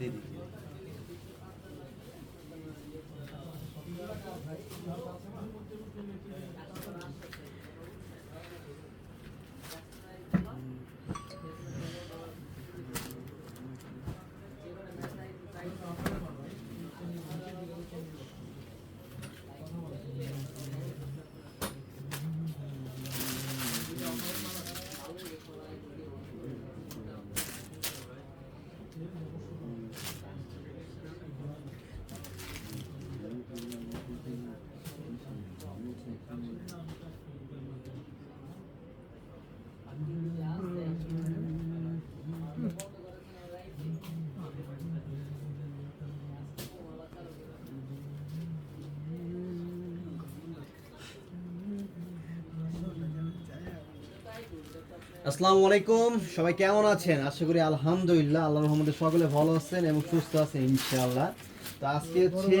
দিদি আসসালামু আলাইকুম। সবাই কেমন আছেন? আশা করি আলহামদুলিল্লাহ, আল্লাহ রহমতে সকলে ভালো আছেন এবং সুস্থ আছেন, ইনশাআল্লাহ। তো আজকে হচ্ছে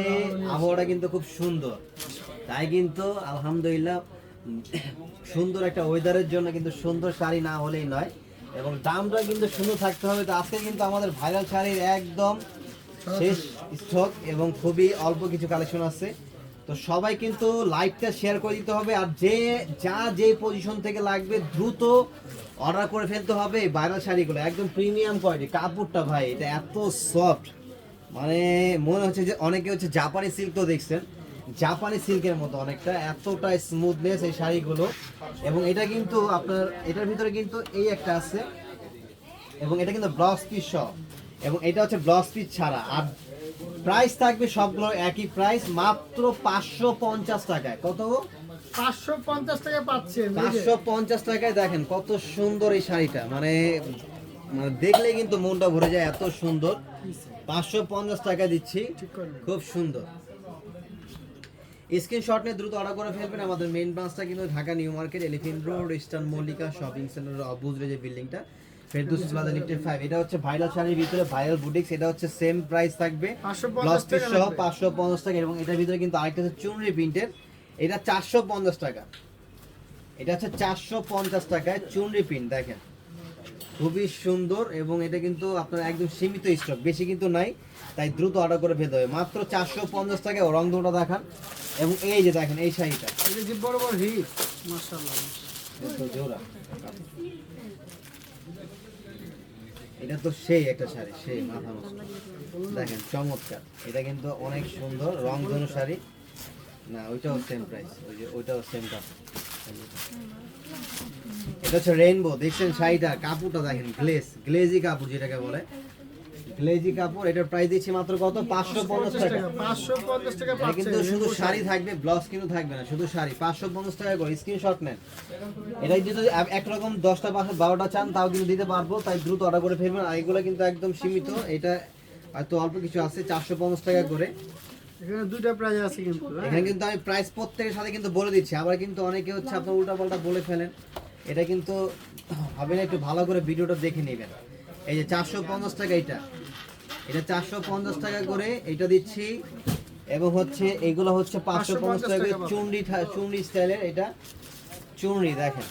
আবহাওয়াটা কিন্তু খুব সুন্দর। তাই কিন্তু আলহামদুলিল্লাহ, সুন্দর একটা ওয়েদারের জন্য কিন্তু সুন্দর শাড়ি না হলেই নয় এবং দামটা কিন্তু সুন্দর থাকতে হবে। তো আজকে কিন্তু আমাদের ভাইরাল শাড়ির একদম শেষ স্টক এবং খুবই অল্প কিছু কালেকশন আছে। তো সবাই কিন্তু লাইভটা শেয়ার করে দিতে হবে আর যে, যা যে পজিশন থেকে লাগবে দ্রুত অর্ডার করে ফেলতে হবে এই ভাইরাল শাড়িগুলো। একদম প্রিমিয়াম কোয়ালিটি কাপড়টা ভাই, এটা এত সফট মানে মনে হচ্ছে যে অনেকে হচ্ছে জাপানি সিল্ক তো দেখছেন। জাপানি সিল্কের মতো অনেকটা এতটা স্মুথনেস এই শাড়িগুলো। এবং এটা কিন্তু আপনার, এটার ভিতরে কিন্তু এই একটা আছে। এবং এটা কিন্তু ব্লাউজ পিস সহ। এবং এটা হচ্ছে ব্লাউজ পিস ছাড়া। আর প্রাইস থাকবে সবগুলো একই প্রাইস মাত্র পাঁচশো পঞ্চাশ টাকায়। কত পাঁচশো পঞ্চাশ টাকা পাঁচশো পঞ্চাশ টাকায় দেখেন কত সুন্দর এই শাড়িটা। মানে মানে দেখলে কিন্তু মনটা ভরে যায় এত সুন্দর। পাঁচশো পঞ্চাশ টাকা দিচ্ছি। খুব সুন্দর। স্ক্রিনশট নিয়ে দ্রুত অর্ডার করে ফেলবেন। আমাদের মেইন ব্রাঞ্চটা কিন্তু Dhaka new market elephant road eastern Mallika shopping সেন্টারের অবুজরে যে বিল্ডিংটা ফেরদুস প্লাজা লিফটেড ফাইভ। এটা হচ্ছে ভাইরাল শাড়ির ভিতরে ভাইরাল বুটিক্স। এটা হচ্ছে সেম প্রাইস থাকবে। 550 টাকা সহ লাগবে। পাঁচশো পঞ্চাশ টাকা। এবং এটার ভিতরে কিন্তু আরেকটা হচ্ছে চুনরি প্রিন্টের। এটা চারশো পঞ্চাশ টাকা। এটা হচ্ছে চারশো পঞ্চাশ টাকায় চুনরি প্রিন্ট দেখেন। খুবই সুন্দর এবং এটা কিন্তু আপনার একদম সীমিত স্টক বেশি কিন্তু নাই তাই দ্রুত অর্ডার করে ফেলতে হবে। মাত্র চারশো পঞ্চাশ টাকায় রং দুটা দেখান। এবং এই যে দেখেন এই শাড়িটা। বড় বড় হিট মাশাআল্লাহ জোড়া। এটা তো সেই একটা শাড়ি, সেই মাথা নষ্ট। দেখেন, চমৎকার। এটা কিন্তু অনেক সুন্দর রং ধনু শাড়ি। না, ওইটাও সেম প্রাইস ওই যে, ওইটাও সেম কাপড় এটা হচ্ছে রেইনবো দেখছেন শাড়িটা? কাপড়টা দেখেন গ্লেজ গ্লেজি কাপড় যেটাকে বলে। গ্লেজি কাপড় এটার প্রাইস দিচ্ছি মাত্র কত? পাঁচশো পঞ্চাশ টাকা। পাঁচশো পঞ্চাশ টাকা এটা পাচ্ছেন কিন্তু শুধু শাড়ি থাকবে ব্লাউজ কিন্তু থাকবে না শুধু শাড়ি। পাঁচশো পঞ্চাশ টাকা করে স্ক্রিনশট নেন। এটা যদি একরকম দশটা পাঁচশো বারোটা চান তাও কিন্তু দিতে পারব তাই দ্রুত অর্ডার করে ফেলবেন আর এগুলো কিন্তু একদম সীমিত এটা হয়তো অল্প কিছু আছে চারশো পঞ্চাশ টাকা করে। এখানে দুইটা প্রাইস আছে কিন্তু হ্যাঁ? এখানে কিন্তু আমি প্রাইস প্রত্যেকের সাথে কিন্তু বলে দিচ্ছি। আবার কিন্তু অনেকে হচ্ছে আপনার উল্টাপাল্টা বলে ফেলেন। এটা কিন্তু হবে না একটু ভালো করে ভিডিওটা দেখে নেবেন। এই যে চারশো পঞ্চাশ টাকা এটা। এটা চারশো পঞ্চাশ টাকা করে এটা দিচ্ছি। এবং হচ্ছে এগুলো হচ্ছে পাঁচশো পঞ্চাশ টাকা চুনরি চুনরি স্টাইলের এটা চুনরি দেখেন।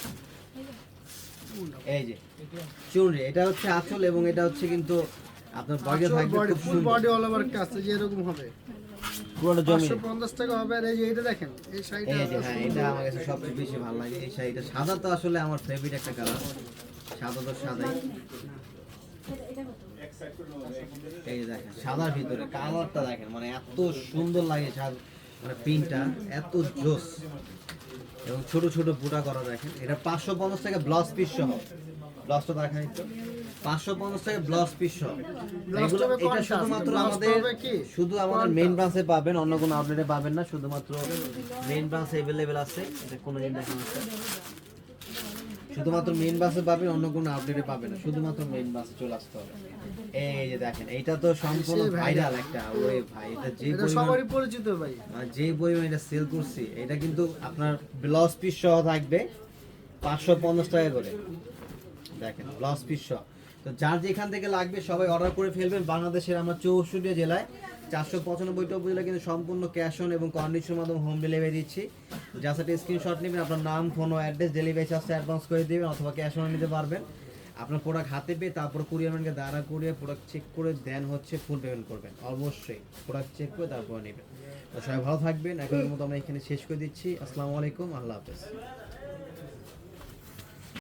এই যে চুনরি এটা হচ্ছে আসল এবং এটা হচ্ছে কিন্তু আপনার বডি থাকবে ফুল বডি অল ওভার কাজ যে এরকম হবে। পুরোটা জমি পাঁচশো পঞ্চাশ টাকা হবে আর এই যে এটা দেখেন এই শাড়িটা এই যে হ্যাঁ এটা আমার কাছে সবচেয়ে বেশি ভালো লাগে। এই শাড়িটা সাদা তো আসলে আমার ফেভারিট একটা কালার সাদা তো সাদাই। এই দেখেন সাদার ভিতরে কালারটা দেখেন মানে এত সুন্দর লাগে মানে প্রিন্টটা এত জোস। এবং ছোট ছোট বুটা করা দেখেন এটা পাঁচশো পঞ্চাশ টাকা ব্লাউজ পিস সহ। ব্লাউজটা দেখাই তো পাঁচশো পঞ্চাশ টাকা ব্লাউজ পিস সহ। এটা শুধুমাত্র আমাদের শুধু আমাদের মেন ব্রাঞ্চে পাবেন অন্য কোনো আউটলেটে পাবেন না শুধুমাত্র মেন ব্রাঞ্চে অ্যাভেলেবেল আছে। এটা কোনো দিন দেখা শুধুমাত্র মেইন বাসে পাবেন অন্য কোনো আপডেটে পাবে না। শুধুমাত্র মেইন বাসে চলে আসতে হবে। এই যে দেখেন এইটা তো সম্পূর্ণ ভাইরাল একটা ওরে ভাই। এটা যে এটা সবারই পরিচিত ভাই। যে পরিমাণ এটা সেল করছি এটা কিন্তু আপনার ব্লাউজ পিস সহ থাকবে পাঁচশো পঞ্চাশ টাকা করে। দেখেন ব্লাউজ পিস সহ। তো যার যেখান থেকে লাগবে সবাই অর্ডার করে ফেলবেন বাংলাদেশের আমরা চৌষট্টি জেলায়। চারশো পঁচানব্বইটা উপজেলা কিন্তু সম্পূর্ণ ক্যাশ অন এবং কন্ডিশনের মাধ্যমে হোম ডেলিভারি দিচ্ছি। যার সাথে স্ক্রিনশট নেবেন, আপনার নাম ফোন অ্যাড্রেস ডেলিভারি চার্জটা অ্যাডভান্স করে দেবেন অথবা ক্যাশ অন নিতে পারবেন। আপনার প্রোডাক্ট হাতে পেয়ে তারপর কুরিয়ার ম্যানকে দাঁড়া করিয়ে প্রোডাক্ট চেক করে দেন হচ্ছে ফুল পেমেন্ট করবেন। অবশ্যই প্রোডাক্ট চেক করে তারপর নেবেন। তো সবাই ভালো থাকবেন এখন মতো আমরা এখানে শেষ করে দিচ্ছি। আসসালামু আলাইকুম, আল্লাহ হাফেজ।